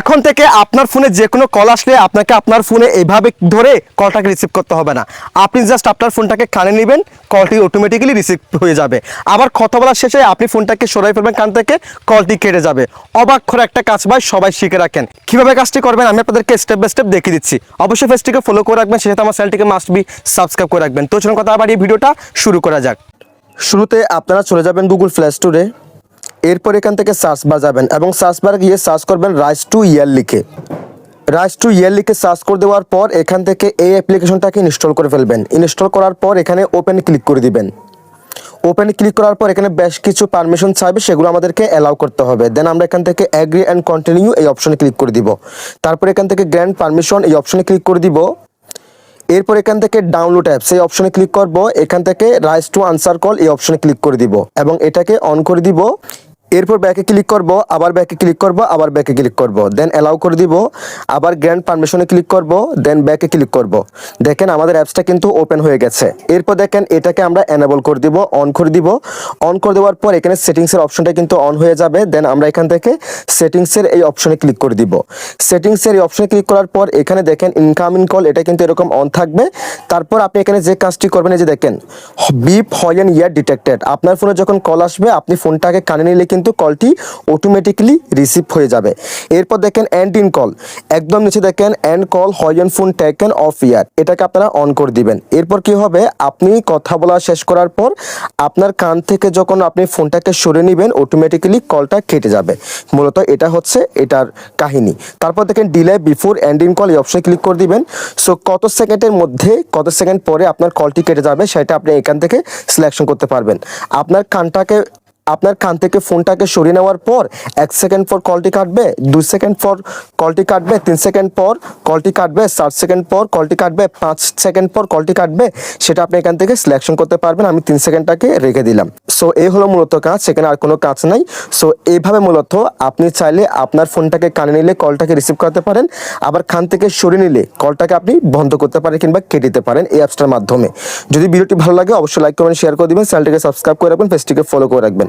এখন থেকে আপনার ফোনে যে কোনো কল আসলে আপনাকে আপনার ফোনে এইভাবে ধরে কলটাকে রিসিভ করতে হবে না। আপনি জাস্ট আপনার ফোনটাকে কানে নেবেন কলটি অটোমেটিক্যালি রিসিভ হয়ে যাবে। আবার কথা বলার শেষে আপনি ফোনটাকে সরাই ফেলবেন, কান থেকে কলটি কেটে যাবে। অবাক করে একটা কাজ ভাই, সবাই শিখে রাখেন। কীভাবে কাজটি করবেন আমি আপনাদেরকে স্টেপ বাই স্টেপ দেখিয়ে দিচ্ছি। অবশ্যই ফেসটিকে ফলো করে রাখবেন সেটা আমার চ্যানেলটিকে মাস্ট বি সাবস্ক্রাইব করে রাখবেন। তো চলুন কথা আবার এই ভিডিওটা শুরু করা যাক। শুরুতে আপনারা চলে যাবেন গুগল প্লে স্টোরে এরপর এখান থেকে সার্চ বার যাবেন এবং সার্চ বার গিয়ে সার্চ করবেন রাইস টু ইয়ার লিখে। রাইস টু ইয়ার লিখে সার্চ করে দেওয়ার পর এখান থেকে এই অ্যাপ্লিকেশনটাকে ইনস্টল করে ফেলবেন। ইনস্টল করার পর এখানে ওপেন ক্লিক করে দিবেন। ওপেন ক্লিক করার পর এখানে বেশ কিছু পারমিশন চাইবে, সেগুলো আমাদেরকে অ্যালাউ করতে হবে। দেন আমরা এখান থেকে অ্যাগ্রি অ্যান্ড কন্টিনিউ এই অপশনে ক্লিক করে দিব। তারপর এখান থেকে গ্র্যান্ড পারমিশন এই অপশনে ক্লিক করে দিব। এরপর এখান থেকে ডাউনলোড অ্যাপস এই অপশনে ক্লিক করব। এখান থেকে রাইস টু আনসার কল এই অপশনে ক্লিক করে দিব। এবং এটাকে অন করে দিব। এরপর ব্যাকে ক্লিক করব, আবার ব্যাকে ক্লিক করব, আবার ব্যাকে ক্লিক করব। দেন অ্যালাউ করে দিব, আবার গ্র্যান্ড পারমিশনে ক্লিক করব দেন ব্যাকে ক্লিক করব। দেখেন আমাদের অ্যাপসটা কিন্তু ওপেন হয়ে গেছে। এরপর দেখেন এটাকে আমরা এনেবল করে দিব অন করে দিব। অন করে দেওয়ার পর এখানে সেটিংসের অপশনটা কিন্তু অন হয়ে যাবে। দেন আমরা এখান থেকে সেটিংসের এই অপশনে ক্লিক করে দিব। সেটিংসের এই অপশনে ক্লিক করার পর এখানে দেখেন ইনকামিং কল এটা কিন্তু এরকম অন থাকবে। তারপর আপনি এখানে যে কাজটি করবেন, এই যে দেখেন বিপ হয়েন ইয়ার ডিটেক্টেড আপনার ফোনে যখন কল আসবে, আপনি ফোনটাকে কানে নিলে কিন্তু কলটি অটোমেটিক্যালি রিসিভ হয়ে যাবে। এরপর দেখেন এন্ড ইন কল একদম নিচে দেখেন end call when phone taken off ear এটাকে আপনারা অন করে দিবেন। এরপর কি হবে? আপনি কথা বলা শেষ করার পর আপনার কান থেকে যখন আপনি ফোনটাকে সরে নেবেন অটোমেটিক্যালি কলটা কেটে যাবে। মূলত এটা হচ্ছে এটার কাহিনী। তারপর দেখেন ডিলে বিফোর এন্ডিং কল এই অপশনে ক্লিক করে দিবেন। সো কত সেকেন্ডের মধ্যে, কত সেকেন্ড পরে আপনার কলটি কেটে যাবে, সেটা আপনি এখান থেকে সিলেকশন করতে পারবেন। আপনার কানটাকে আপনার কান থেকে ফোনটাকে সরিয়ে নেওয়ার পর এক সেকেন্ড পর কলটি কাটবে, দুই সেকেন্ড পর কলটি কাটবে, তিন সেকেন্ড পর কলটি কাটবে সাত সেকেন্ড পর কলটি কাটবে, পাঁচ সেকেন্ড পর কলটি কাটবে, সেটা আপনি এখান থেকে সিলেকশন করতে পারবেন। আমি তিন সেকেন্ডটাকে রেখে দিলাম। সো এই হলো মূলত কাজ, সেখানে আর কোনো কাজ নাই। সো এইভাবে মূলত আপনি চাইলে আপনার ফোনটাকে কানে নিলে কলটাকে রিসিভ করতে পারেন, আবার খান থেকে সরিয়ে নিলে কলটাকে আপনি বন্ধ করতে পারেন কিংবা কেটে দিতে পারেন এই অ্যাপসটার মাধ্যমে। যদি ভিডিওটি ভালো লাগে, অবশ্যই লাইক করবেন শেয়ার করে দিবেন। চ্যানেলটিকে সাবস্ক্রাইব করে রাখবেন পেজটিকে ফলো করে রাখবেন।